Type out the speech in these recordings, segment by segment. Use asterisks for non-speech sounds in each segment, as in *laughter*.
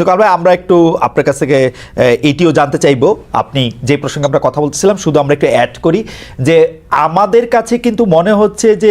তো কারণ আমরা একটু আপনার কাছ থেকে এটিও জানতে চাইব। আপনি যে প্রসঙ্গে আমরা কথা বলতেছিলাম, শুধু আমরা একটু অ্যাড করি যে আমাদের কাছে কিন্তু মনে হচ্ছে যে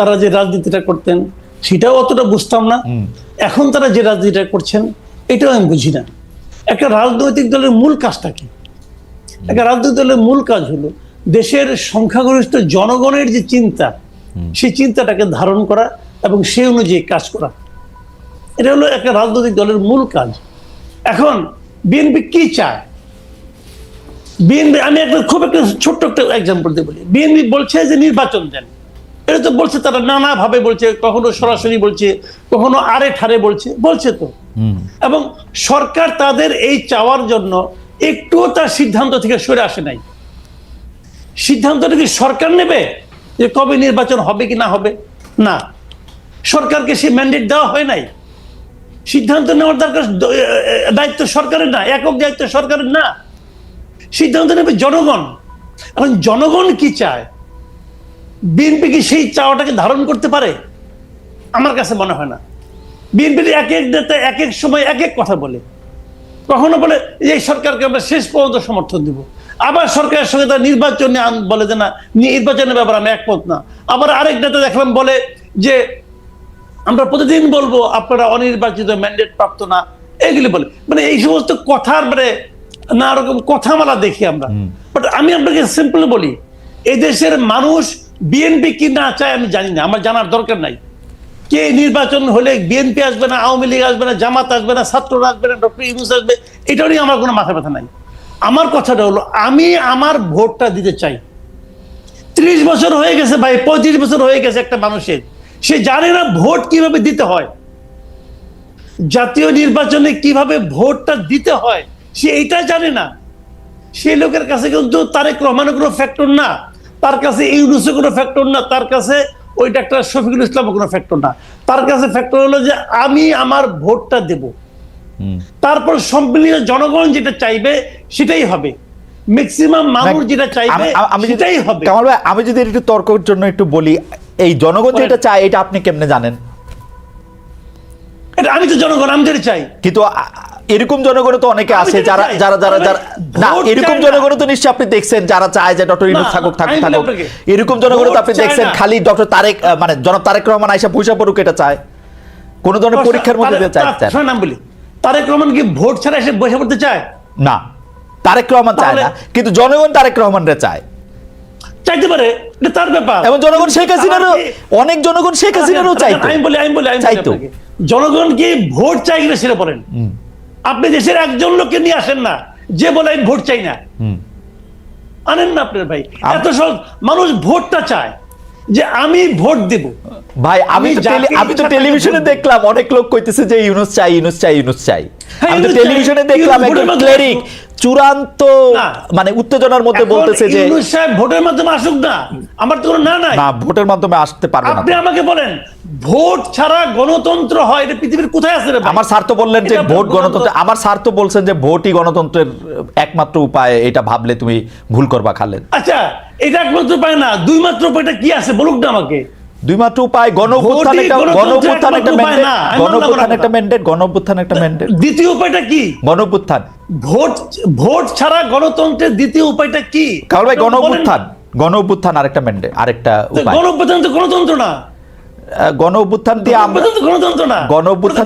তারা যে রাজনীতিটা করতেন সেটাও অতটা বুঝতাম না। এখন তারা যে রাজনীতিটা করছেন এটাও আমি বুঝি না। একটা রাজনৈতিক দলের মূল কাজটা কি? একটা রাজনৈতিক দলের মূল কাজ হলো দেশের সংখ্যাগরিষ্ঠ জনগণের যে চিন্তা সেই চিন্তাটাকে ধারণ করা এবং সেই অনুযায়ী কাজ করা। এটা হলো একটা রাজনৈতিক দলের মূল কাজ। এখন বিএনপি কি চায়? বিএনপি আমি একটা খুব একটা ছোট্ট একটা এক্সাম্পল দিয়ে বলি। বিএনপি বলছে যে নির্বাচন দেন। এটা তো বলছে তারা নানা ভাবে বলছে কখনো সরাসরি বলছে কখনো আরে ঠারে বলছে বলছে তো। এবং সরকার তাদের এই চাওয়ার জন্য একটুও তার সিদ্ধান্ত থেকে সরে আসে নাই। সিদ্ধান্তটা কি সরকার নেবে যে কবে নির্বাচন হবে কি না হবে? না। সরকারকে সে ম্যান্ডেট দেওয়া হয় নাই। সিদ্ধান্ত নেওয়ার দরকার দায়িত্ব সরকারের না একক দায়িত্ব সরকারের না। সিদ্ধান্ত নেবে জনগণ। এখন জনগণ কি চায়? বিএনপি কি সেই চাওয়াটাকে ধারণ করতে পারে? আমার কাছে মনে হয় না। বিএনপির এক এক নেতা এক এক সময় এক এক কথা বলে কখনো বলে যে এই সরকারকে আমরা শেষ পর্যন্ত সমর্থন দিব। আবার সরকারের সঙ্গে তার নির্বাচনে বলে যে না নির্বাচনের ব্যাপারে আমি একমত না। আবার আরেক নেতা দেখলাম বলে যে আমরা প্রতিদিন বলব আপনারা অনির্বাচিত ম্যান্ডেট প্রাপ্ত না। এগুলি বলে। মানে এই সমস্ত কথার মানে না রকম কথামালা দেখি আমরা। বাট আমি আপনাকে সিম্পল বলি এই দেশের মানুষ বিএনপি কি না চায় আমি জানি না, আমার জানার দরকার নাই। কে নির্বাচন হলে বিএনপি আসবে না, আওয়ামী লীগ আসবে না, জামাত আসবে না ছাত্ররা আসবে না, ডক্টর ইউনুস আসবে, এটা নিয়ে আমার কোনো মাথা ব্যথা নাই। আমার কথাটা হলো, আমি আমার ভোটটা দিতে চাই। ত্রিশ বছর হয়ে গেছে ভাই, পঁয়ত্রিশ বছর হয়ে গেছে একটা মানুষের। সে জানে না ভোট কীভাবে দিতে হয়। জাতীয় নির্বাচনে কীভাবে ভোটটা দিতে হয়, সে এটা জানে না। সেই লোকের কাছে কিন্তু তারেক রহমানের কোনো ফ্যাক্টর না। তার কাছে ইউনুসের কোনো ফ্যাক্টর না তার কাছে ওই ডাক্তার শফিকুল ইসলামের কোনো ফ্যাক্টর না। তার কাছে ফ্যাক্টর হলো যে আমি আমার ভোটটা দেব। তারপর সম্মিলিত জনগণ যেটা চাইবে সেটাই হবে। ম্যাক্সিমাম মানুষ যেটা চাইবে আমি- সেটাই হবে। কামাল ভাই আমি যদি একটু তর্কের জন্য একটু বলি এই জনগণ যেটা চায় এটা আপনি কেমনে জানেন? এটা আমি তো জনগণ আমি যেটা চাই। কিন্তু এরকম জনগণ তো অনেকে আছে যারা যারা যারা যারা না এরকম জনগণ তো নিশ্চয়ই আপনি দেখছেন যারা চায় যে ডক্টর ইউনুস থাকুক থাকুক থাকুক। এরকম জনগণ তো আপনি দেখছেন খালি ডক্টর তারেক মানে জনাব তারেক রহমান আইসা পয়সা পড়ুক এটা চায়। কোন ধরনের পরীক্ষার মধ্যে দিয়ে চায় চায় না। শোনেন আমি বলি। তারেক রহমান কি ভোট ছাড়া এসে বসে পড়তে চায়? না তারেক রহমান চায় না কিন্তু জনগণ তারেক রহমানরে চায়। চাইতে পারে এটা তার ব্যাপার। এবং জনগণ শেখ হাসিনারও অনেক জনগণ শেখ হাসিনারও চাইতো। আমি বলি আমি বলি আমি চাইতো। জনগণ কি ভোট চাই কিনা সেটা বলেন? আপনি দেশের একজন লোককে নিয়ে আসেন না যে বলে আমি ভোট চাই না। আনেন না আপনার ভাই। এত সহজ মানুষ ভোটটা চায় যে আমি ভোট দেব। ভাই আমি আমি তো আমি তো টেলিভিশনে দেখলাম অনেক লোক কইতেছে যে ইউনুস চাই ইউনুস চাই ইউনুস চাই। হ্যাঁ, আমি তো টেলিভিশনে দেখলাম একজন ক্লেরিক চূড়ান্ত মানে উত্তেজনার মধ্যে বলতেছে যে সাহেব ভোটের মাধ্যমে আসুক না। আমার তো কোনো না নাই। না ভোটের মাধ্যমে আসতে পারবে না। আপনি আমাকে বলেন ভোট ছাড়া গণতন্ত্র হয় এটা পৃথিবীর কোথায় আছে রে আমার স্যার তো বললেন যে ভোট গণতন্ত্র। আমার স্যার তো বলছেন যে ভোটই গণতন্ত্রের একমাত্র উপায় এটা ভাবলে তুমি ভুল করবা খালেদ। আচ্ছা এটা একমাত্র উপায় না। দুই মাত্র উপায়টা কি আছে বলুক না আমাকে। দুই মাত্র উপায় একটা একটা ম্যান্ডেট একটা ম্যান্ডেট একটা ম্যান্ডেট দ্বিতীয় উপায়টা কি? ভোট ভোট ছাড়া গণতন্ত্রের দ্বিতীয় উপায়টা কি? কারণ ভাই আরেকটা ম্যান্ডেট আরেকটা উপায়। তো গণতন্ত্র না। দিয়ে আমরা গণতন্ত্র না।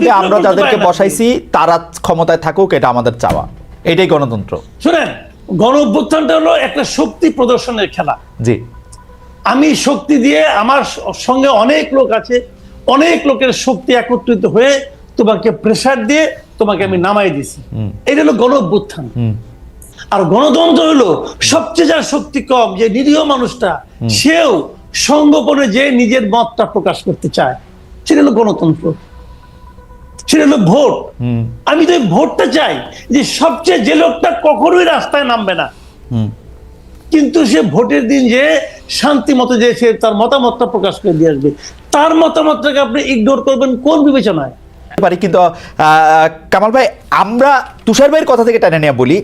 দিয়ে আমরা যাদেরকে বসাইছি তারা ক্ষমতায় থাকুক এটা আমাদের চাওয়া। এটাই গণতন্ত্র। শুনেন গণ অভ্যুত্থানটা হলো একটা শক্তি প্রদর্শনের খেলা। জি। আমি শক্তি দিয়ে আমার সঙ্গে অনেক লোক আছে অনেক লোকের শক্তি একত্রিত হয়ে তোমাকে প্রেসার দিয়ে তোমাকে আমি নামাই দিছি। এটা হলো গণ অভ্যুত্থান আর গণতন্ত্র হলো সবচেয়ে যার শক্তি কম যে নিরীহ মানুষটা সেও সঙ্গোপনে যে নিজের মতটা প্রকাশ করতে চায় সেটা হলো গণতন্ত্র। সেটা হলো ভোট। আমি তো ভোটটা চাই যে সবচেয়ে যে লোকটা কখনোই রাস্তায় নামবে না কিন্তু সে ভোটের দিন যে শান্তি মতো যে সে তার মতামতটা প্রকাশ করে দিয়ে আসবে, তার মতামতটাকে আপনি ইগনোর করবেন কোন বিবেচনায়? পারি কিন্তু কামাল ভাই, আমরা তুষার ভাইয়ের কথা থেকে টেনে নিয়ে বলি,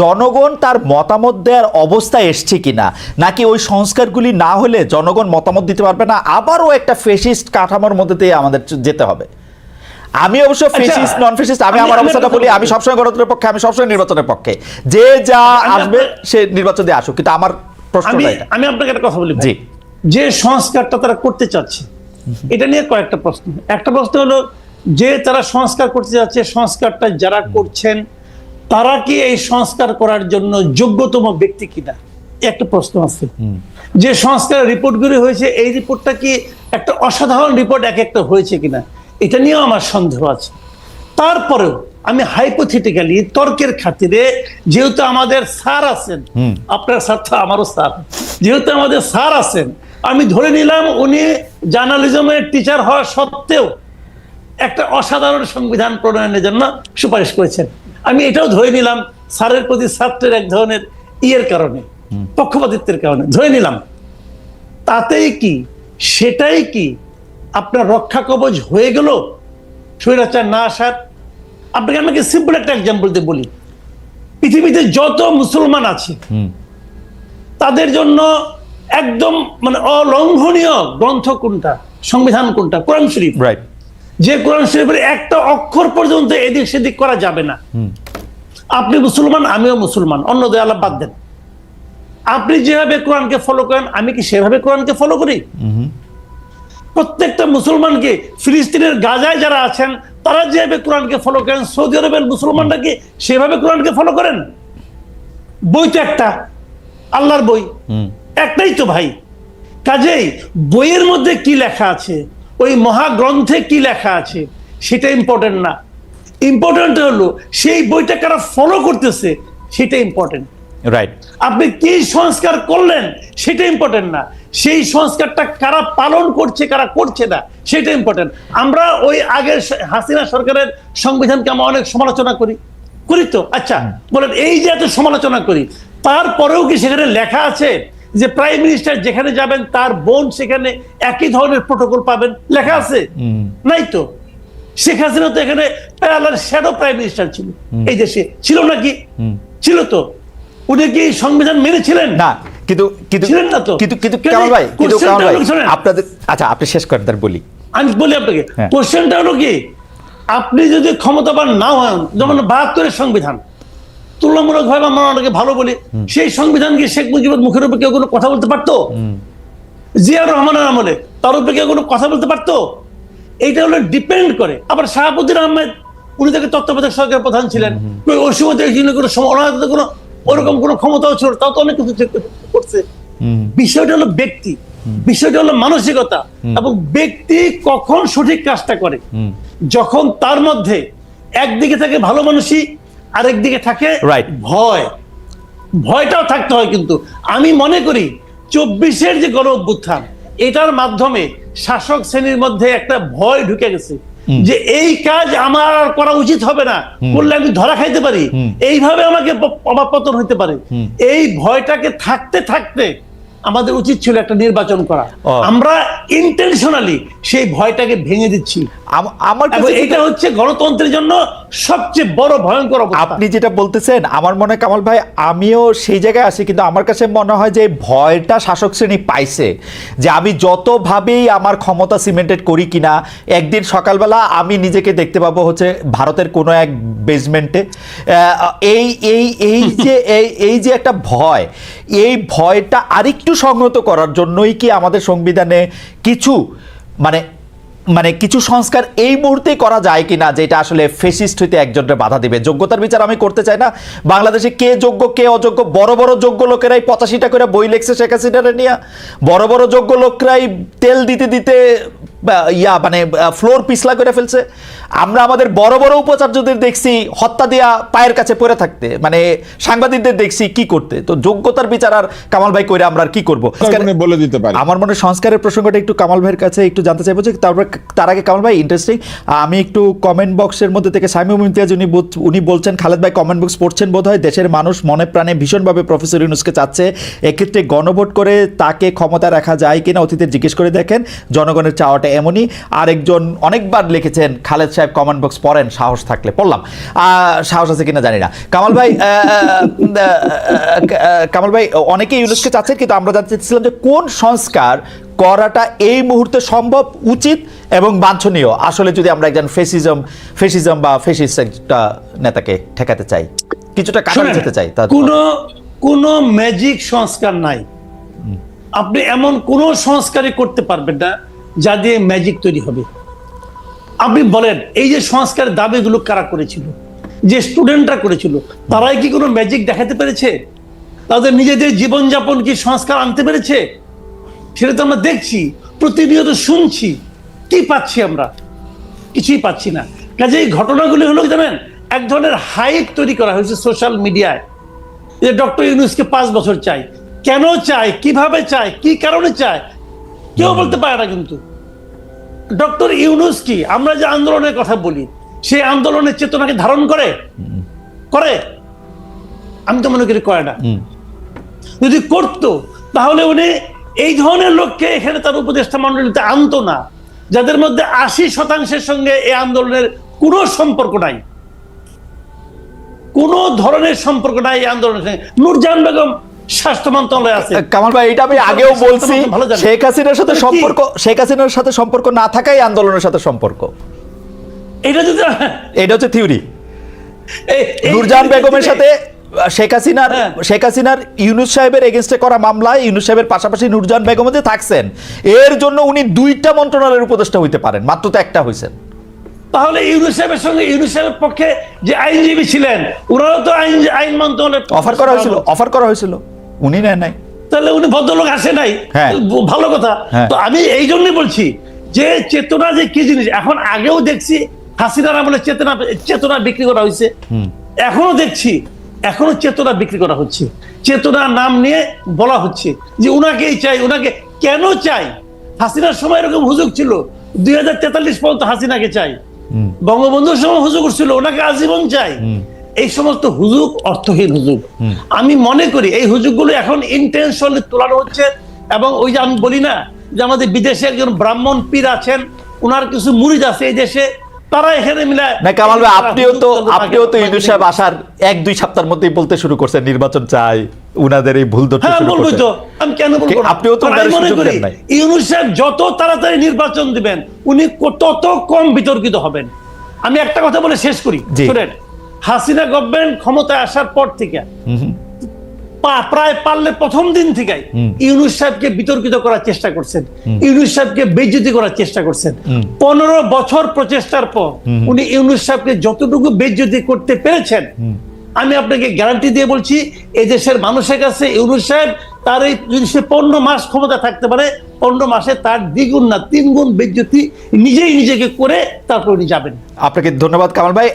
জনগণ তার মতামত দেওয়ার অবস্থায় এসছে কিনা? নাকি ওই সংস্কারগুলি না হলে জনগণ মতামত দিতে পারবে না? আবারও একটা ফেসিস্ট কাঠামোর মধ্যে দিয়ে আমাদের যেতে হবে। আমি অবশ্য ফেসিস্ট নন ফেসিস্ট আমি আমি- আমার অবস্থাটা বলি আমি। সবসময় গণতন্ত্রের পক্ষে আমি সবসময় নির্বাচনের পক্ষে। যে যা আসবে সে নির্বাচন দিয়ে আসুক কিন্তু আমার এটা। আমি আপনাকে একটা কথা বলি জি। যে সংস্কারটা তারা করতে চাচ্ছে এটা নিয়ে কয়েকটা প্রশ্ন। একটা প্রশ্ন হলো যে তারা সংস্কার করতে যাচ্ছে সংস্কারটা যারা করছেন তারা কি এই সংস্কার করার জন্য যোগ্যতম ব্যক্তি কিনা? একটা প্রশ্ন আছে। যে সংস্কার রিপোর্টগুলি হয়েছে এই রিপোর্টটা কি একটা অসাধারণ রিপোর্ট এক একটা হয়েছে কিনা? এটা নিয়েও আমার সন্দেহ আছে। তারপরেও আমি হাইপোথেটিক্যালি তর্কের খাতিরে যেহেতু আমাদের স্যার আছেন আপনার স্যার তো আমারও স্যার যেহেতু আমাদের স্যার আছেন আমি ধরে নিলাম উনি জার্নালিজমের টিচার হওয়া সত্ত্বেও একটা অসাধারণ সংবিধান প্রণয়নের জন্য সুপারিশ করেছেন। আমি এটাও ধরে নিলাম স্যারের প্রতি ছাত্রের এক ধরনের ইয়ের কারণে পক্ষপাতিত্বের কারণে ধরে নিলাম। তাতেই কি সেটাই কি আপনার রক্ষা কবচ হয়ে গেল স্বৈরাচার না আসার। আপনাকে আমাকে সিম্পল একটা এক্সাম্পল দিয়ে বলি। পৃথিবীতে যত মুসলমান আছে তাদের জন্য একদম মানে অলঙ্ঘনীয় গ্রন্থ কোনটা সংবিধান কোনটা? কোরআন শরীফ। রাইট যে কোরআন শরীফের একটা অক্ষর পর্যন্ত এদিক সেদিক করা যাবে না। আপনি মুসলমান আমিও মুসলমান অন্য দেয়ালা বাদ দেন। আপনি যেভাবে কোরআনকে ফলো করেন আমি কি সেভাবে কোরআনকে ফলো করি? প্রত্যেকটা মুসলমানকে ফিলিস্তিনের গাজায় যারা আছেন তারা যেভাবে কোরআনকে ফলো করেন সৌদি আরবের মুসলমানরা কি সেভাবে কোরআনকে ফলো করেন? বই তো একটা আল্লাহর বই। একটাই তো ভাই। কাজেই বইয়ের মধ্যে কি লেখা আছে ওই মহাগ্রন্থে কি লেখা আছে সেটা ইম্পর্টেন্ট না। ইম্পর্টেন্ট হলো সেই বইটা কারা ফলো করতেছে সেটা ইম্পর্টেন্ট রাইট আপনি কি সংস্কার করলেন সেটা ইম্পর্টেন্ট না। সেই সংস্কারটা কারা পালন করছে কারা করছে না সেটা ইম্পর্টেন্ট আমরা ওই আগের হাসিনা সরকারের সংবিধানকে আমরা অনেক সমালোচনা করি। করি তো? আচ্ছা বলেন এই যে এত সমালোচনা করি তারপরেও কি সেখানে লেখা আছে যে প্রাইম মিনিস্টার যেখানে যাবেন তার বোন সেখানে একই ধরনের প্রোটোকল পাবেন? লেখা আছে? নাই তো? শেখ হাসিনা তো এখানে প্যারালার শ্যাডো প্রাইম মিনিস্টার ছিল। এই দেশে। ছিল নাকি? ছিল তো? উনি কি সংবিধান মেনেছিলেন? না কিন্তু কিন্তু ছিলেন না তো। কিন্তু কিন্তু কামাল ভাই? কিন্তু কামাল ভাই? আপনাদের আচ্ছা আপনি শেষ করেন তার বলি। আমি বলি আপনাকে হ্যাঁ। কোশ্চেনটা হলো কি? আপনি যদি ক্ষমতাবান না হন যেমন বাহাত্তরের সংবিধান তুলনামূলক ভাবে আমরা অনেকে ভালো বলি সেই সংবিধান কি শেখ মুজিবুর মুখের উপর কেউ কোনো কথা বলতে পারতো? জিয়াউর রহমানের আমলে তার উপরে কেউ কোনো কথা বলতে পারতো? এইটা হলো ডিপেন্ড করে। আবার শাহাবুদ্দিন আহমেদ উনি তাকে তত্ত্বাবধায়ক সরকার প্রধান ছিলেন। ওই সময় থেকে কোনো সম- ওনার কোনো ওরকম কোনো ক্ষমতাও ছিল তাও তো অনেক কিছু করছে। বিষয়টা হলো ব্যক্তি। বিষয়টা হলো মানসিকতা এবং ব্যক্তি কখন সঠিক কাজটা করে। যখন তার মধ্যে একদিকে থাকে ভালো মানুষই আরেক দিকে থাকে ভয়। ভয়টাও থাকতে হয় কিন্তু। আমি মনে করি চব্বিশের যে গণ অভ্যুত্থান এটার মাধ্যমে শাসক শ্রেণির মধ্যে একটা ভয় ঢুকে গেছে। যে এই কাজ আমার আর করা উচিত হবে না করলে আমি ধরা খাইতে পারি। এইভাবে আমাকে অবাপতন হইতে পারে। এই ভয়টাকে থাকতে থাকতে আমাদের উচিত ছিল একটা নির্বাচন করা। আমরা ইন্টেনশনালি সেই ভয়টাকে ভেঙে দিচ্ছি। আমার এটা হচ্ছে গণতন্ত্রের জন্য সবচেয়ে বড় ভয়ঙ্কর আপনি যেটা বলতেছেন আমার মনে কামাল ভাই আমিও সেই জায়গায় আছি কিন্তু আমার কাছে মনে হয় যে ভয়টা শাসক শ্রেণি পাইছে যে আমি যতভাবেই আমার ক্ষমতা সিমেন্টেড করি কিনা একদিন সকালবেলা আমি নিজেকে দেখতে পাবো হচ্ছে ভারতের কোনো এক বেসমেন্টে এই এই এই *laughs* যে এই এই যে একটা ভয় এই ভয়টা আরেকটু সংহত করার জন্যই কি আমাদের সংবিধানে কিছু মানে মানে কিছু সংস্কার এই মুহূর্তে করা যায় কি কিনা যেটা আসলে ফেসিস্ট হইতে একজনের বাধা দিবে? যোগ্যতার বিচার আমি করতে চাই না। বাংলাদেশে কে যোগ্য, কে অযোগ্য? বড় বড় যোগ্য লোকেরাই পঁচাশিটা করে বই লেখছে শেখ হাসিনারে নিয়ে। বড় বড় যোগ্য লোকরাই তেল দিতে দিতে ইয়া মানে ফ্লোর পিছলা করে ফেলছে। আমরা আমাদের বড় বড় উপাচার্যদের দেখছি হত্যা দিয়া পায়ের কাছে পড়ে থাকতে। মানে সাংবাদিকদের দেখছি কি করতে। তো যোগ্যতার বিচার আর কামাল ভাই কইরা আমরা আর কি করব? বলে দিতে পারি। আমার মনে সংস্কারের প্রসঙ্গটা একটু কামাল ভাইয়ের কাছে একটু জানতে চাইব যে তারপর তার আগে কামাল ভাই ইন্টারেস্টিং আমি একটু কমেন্ট বক্সের মধ্যে থেকে সাইমুম ইমতিয়াজ উনি উনি বলছেন খালেদ ভাই কমেন্ট বক্স পড়ছেন বোধ হয় দেশের মানুষ মনে প্রাণে ভীষণভাবে প্রফেসর ইউনুসকে চাচ্ছে। এক্ষেত্রে গণভোট করে তাকে ক্ষমতা রাখা যায় কিনা অতীতে জিজ্ঞেস করে দেখেন। জনগণের চাওয়াটা এমনই আরেকজন অনেকবার লিখেছেন খালেদ সাহেব কমেন্ট বক্স পড়েন সাহস থাকলে পড়লাম। সাহস আছে কিনা জানি না। কামাল ভাই কামাল ভাই অনেকেই ইউনুসকে চাচ্ছেন কিন্তু আমরা জানতে চাচ্ছিলাম যে কোন সংস্কার করাটা এই মুহূর্তে সম্ভব উচিত এবং বাঞ্ছনীয়? আসলে যদি আমরা একজন ফেসিজম ফেসিজম বা ফেসিস্ট একটা নেতাকে ঠেকাতে চাই কিছুটা কাটাতে যেতে চাই কোনো কোনো ম্যাজিক সংস্কার নাই। আপনি এমন কোন সংস্কারই করতে পারবেন না যা দিয়ে ম্যাজিক তৈরি হবে। আপনি বলেন, এই যে সংস্কারের দাবিগুলো কারা করেছিল? যে স্টুডেন্টরা করেছিল, তারাই কি কোনো ম্যাজিক দেখাতে পেরেছে? তাদের নিজেদের জীবনযাপন কি সংস্কার আনতে পেরেছে? সেটা তো আমরা দেখছি, প্রতিনিয়ত শুনছি। কি পাচ্ছি আমরা? কিছুই পাচ্ছি না। কাজে এই ঘটনাগুলি হলো জানেন? এক ধরনের হাইপ তৈরি করা হয়েছে সোশ্যাল মিডিয়ায় যে ডক্টর ইউনুসকে পাঁচ বছর চাই। কেন চায়? কীভাবে চায়? কি কারণে চাই কেউ বলতে পারে না কিন্তু। ডক্টর ইউনুস কি? আমরা যে আন্দোলনের কথা বলি সেই আন্দোলনের চেতনাকে ধারণ করে? করে? আমি তো মনে করি করে না। যদি করতো তাহলে উনি এই ধরনের লোককে এখানে তার উপদেষ্টা মন্ডলীতে আনতো না যাদের মধ্যে আশি শতাংশের সঙ্গে এই আন্দোলনের কোনো সম্পর্ক নাই। কোন ধরনের সম্পর্ক নাই এই আন্দোলনের সঙ্গে। নূরজাহান বেগম স্বাস্থ্য মন্ত্রণালয়ে আছে। কামাল ভাই এটা আমি আগেও বলছি শেখ হাসিনার সাথে সম্পর্ক শেখ হাসিনার সাথে সম্পর্ক না থাকাই আন্দোলনের সাথে সম্পর্ক। এটা যদি এটা হচ্ছে থিওরি। এই- বেগমের সাথে শেখ হাসিনার হ্যাঁ। শেখ হাসিনার ইউনুস সাহেবের এগেনস্টে করা মামলায় ইউনুস সাহেবের পাশাপাশি নূরজাহান বেগম যে থাকছেন এর জন্য উনি দুইটা মন্ত্রণালয়ের উপদেষ্টা হইতে পারেন মাত্র তো একটা হয়েছেন তাহলে ইউনুস সাহেবের সঙ্গে ইউনুস সাহেবের পক্ষে যে আইনজীবী ছিলেন ওরাও তো আইন আইন মন্ত্রণালয়ের অফার করা হয়েছিল অফার করা হয়েছিল। উনি নেন নাই। তাহলে উনি ভদ্রলোক আসে নাই। হ্যাঁ। ভালো কথা। হ্যাঁ। তো আমি এই জন্যই বলছি যে চেতনা যে কি জিনিস এখন আগেও দেখছি হাসিনার আমলে চেতনা চেতনা বিক্রি করা হয়েছে। এখনও দেখছি এখনও চেতনা বিক্রি করা হচ্ছে। চেতনা নাম নিয়ে বলা হচ্ছে যে উনাকেই চাই উনাকে কেন চাই? হাসিনার সময় এরকম হুজুগ ছিল দুই হাজার তেতাল্লিশ পর্যন্ত হাসিনাকে চাই। বঙ্গবন্ধুর সময় হুজুগ ছিল ওনাকে আজীবন চাই। এই সমস্ত হুজুগ অর্থহীন হুজুগ আমি মনে করি এই হুজুগগুলো এখন ইন্টেনশনালি তোলানো হচ্ছে এবং ওই যে আমি বলি না যে আমাদের বিদেশে একজন ব্রাহ্মণ পীর আছেন ওনার কিছু মুরিদ আছে এই দেশে তারা এখানে মিলায় না কামাল ভাই আপনিও তো আপনিও তো বাকি- সাহেব আসার এক দুই সপ্তাহের মধ্যেই বলতে শুরু করছেন নির্বাচন চাই উনাদের এই ভুল ধরতে হ্যাঁ শুরু করছেন তো আমি কেন বলব না? আপনিও তো কারণ আমি উনারে মনে সুযোগ দেন নাই। ইউনুস সাহেব যত তাড়াতাড়ি নির্বাচন দিবেন উনি তত কম বিতর্কিত হবেন আমি একটা কথা বলে শেষ করি। শুনেন হাসিনা গভর্নমেন্ট ক্ষমতায় আসার পর থেকে প্রায় পারলে প্রথম দিন ইউনুস সাহেবকে বিতর্কিত করার চেষ্টা করছেন। ইউনুস সাহেবকে বেজ্জতি করার চেষ্টা করছেন। পনেরো বছর প্রচেষ্টার পর উনি ইউনুস সাহেবকে যতটুকু বেজ্জতি করতে পেরেছেন আমি আপনাকে গ্যারান্টি দিয়ে বলছি এই দেশের মানুষের কাছে ইউনুস সাহেব তার এই যদি সে পনেরো মাস ক্ষমতা থাকতে পারে পনেরো মাসে তার দ্বিগুণ না তিন গুণ বেজ্জতি নিজেই নিজেকে করে তারপর উনি যাবেন। আপনাকে ধন্যবাদ কামাল ভাই।